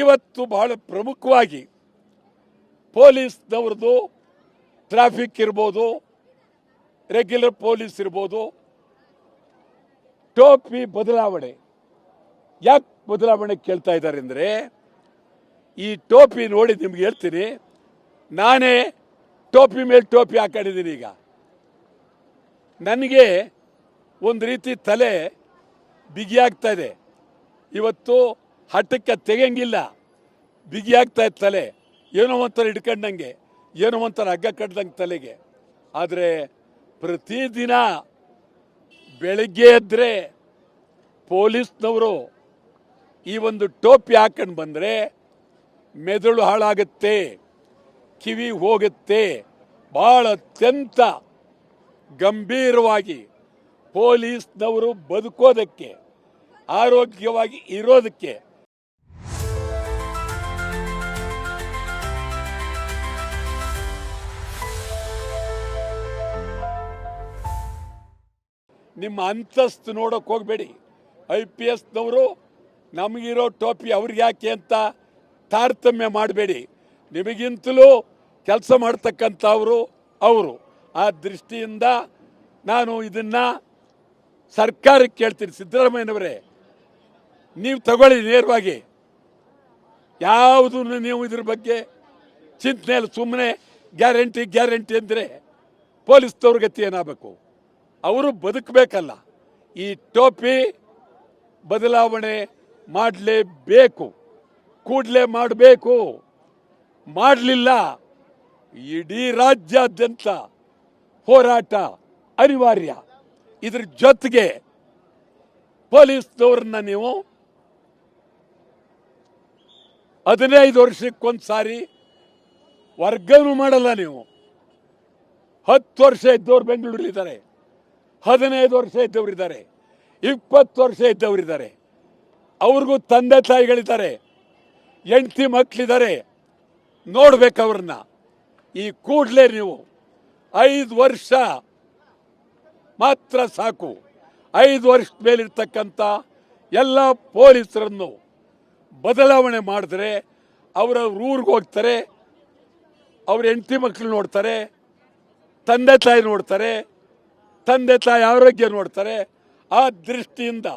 ಇವತ್ತು ಬಹಳ ಪ್ರಮುಖವಾಗಿ ಪೊಲೀಸ್ನವ್ರದ್ದು ಟ್ರಾಫಿಕ್ ಇರ್ಬೋದು ರೆಗ್ಯುಲರ್ ಪೊಲೀಸ್ ಇರ್ಬೋದು, ಟೋಪಿ ಬದಲಾವಣೆ. ಯಾಕೆ ಬದಲಾವಣೆ ಕೇಳ್ತಾ ಇದ್ದಾರೆ ಅಂದರೆ, ಈ ಟೋಪಿ ನೋಡಿ ನಿಮ್ಗೆ ಹೇಳ್ತೀನಿ, ನಾನೇ ಟೋಪಿ ಮೇಲೆ ಟೋಪಿ ಹಾಕೊಂಡಿದ್ದೀನಿ ಈಗ. ನನಗೆ ಒಂದು ರೀತಿ ತಲೆ ಬಿಗಿಯಾಗ್ತಾ ಇದೆ. ಇವತ್ತು ಹಠಕ್ಕೆ ತೆಗೆಯಂಗಿಲ್ಲ. ಬಿಗಿಯಾಗ್ತಾ ಇತ್ತು ತಲೆ. ಏನೋ ಒಂಥರ ಹಿಡ್ಕೊಂಡಂಗೆ, ಏನೋ ಒಂಥರ ಹಗ್ಗ ಕಟ್ದಂಗೆ ತಲೆಗೆ. ಆದರೆ ಪ್ರತಿದಿನ ಬೆಳಗ್ಗೆ ಎದ್ದರೆ ಪೊಲೀಸ್ನವರು ಈ ಒಂದು ಟೋಪಿ ಹಾಕೊಂಡು ಬಂದರೆ ಮೆದುಳು ಹಾಳಾಗುತ್ತೆ, ಕಿವಿ ಹೋಗುತ್ತೆ. ಭಾಳ ಅತ್ಯಂತ ಗಂಭೀರವಾಗಿ ಪೊಲೀಸ್ನವರು ಬದುಕೋದಕ್ಕೆ, ಆರೋಗ್ಯವಾಗಿ ಇರೋದಕ್ಕೆ ನಿಮ್ಮ ಅಂತಸ್ತು ನೋಡೋಕೆ ಹೋಗಬೇಡಿ. ಐ ಪಿ ಎಸ್ನವರು ನಮಗಿರೋ ಟೋಪಿ ಅವ್ರಿಗೆ ಯಾಕೆ ಅಂತ ತಾರತಮ್ಯ ಮಾಡಬೇಡಿ. ನಿಮಗಿಂತಲೂ ಕೆಲಸ ಮಾಡ್ತಕ್ಕಂಥವರು ಅವರು. ಆ ದೃಷ್ಟಿಯಿಂದ ನಾನು ಇದನ್ನು ಸರ್ಕಾರಕ್ಕೆ ಕೇಳ್ತೀನಿ ಸಿದ್ದರಾಮಯ್ಯನವರೇ, ನೀವು ತಗೊಳ್ಳಿ ನೇರವಾಗಿ. ಯಾವುದು ನೀವು ಇದ್ರ ಬಗ್ಗೆ ಚಿಂತನೆಯಲ್ಲಿ ಸುಮ್ಮನೆ ಗ್ಯಾರಂಟಿ ಗ್ಯಾರಂಟಿ ಅಂದರೆ ಪೊಲೀಸ್ ಗತಿ ಏನಾಗಬೇಕು? ಅವರು ಬದುಕಬೇಕಲ್ಲ. ಈ ಟೋಪಿ ಬದಲಾವಣೆ ಮಾಡಲೇಬೇಕು. ಕೂಡಲೇ ಮಾಡಬೇಕು. ಮಾಡಲಿಲ್ಲ ಇಡೀ ರಾಜ್ಯಾದ್ಯಂತ ಹೋರಾಟ ಅನಿವಾರ್ಯ. ಇದ್ರ ಜೊತೆಗೆ ಪೊಲೀಸ್ನವ್ರನ್ನ ನೀವು ಹದಿನೈದು ವರ್ಷಕ್ಕೊಂದು ಸಾರಿ ವರ್ಗನೂ ಮಾಡಲ್ಲ ನೀವು. ಹತ್ತು ವರ್ಷ ಇದ್ದವ್ರು ಬೆಂಗಳೂರಲ್ಲಿದ್ದಾರೆ. ಹದಿನೈದು ವರ್ಷ ಇದ್ದವರಿದ್ದಾರೆ, ಇಪ್ಪತ್ತು ವರ್ಷ ಇದ್ದವರಿದ್ದಾರೆ. ಅವ್ರಿಗೂ ತಂದೆ ತಾಯಿಗಳಿದ್ದಾರೆ, ಹೆಂಡತಿ ಮಕ್ಕಳಿದ್ದಾರೆ ನೋಡ್ಬೇಕು ಅವ್ರನ್ನ. ಈ ಕೂಡಲೇ ನೀವು ಐದು ವರ್ಷ ಮಾತ್ರ ಸಾಕು. ಐದು ವರ್ಷದ ಮೇಲಿರ್ತಕ್ಕಂಥ ಎಲ್ಲ ಪೊಲೀಸರನ್ನು ಬದಲಾವಣೆ ಮಾಡಿದ್ರೆ ಅವರ ಊರಿಗೆ ಹೋಗ್ತಾರೆ, ಅವ್ರ ಹೆಂಡತಿ ಮಕ್ಕಳು ನೋಡ್ತಾರೆ, ತಂದೆ ತಾಯಿ ನೋಡ್ತಾರೆ ತಂದೆ ತಾಯಿ ಆರೋಗ್ಯ ನೋಡ್ತಾರೆ ಆ ದೃಷ್ಟಿಯಿಂದ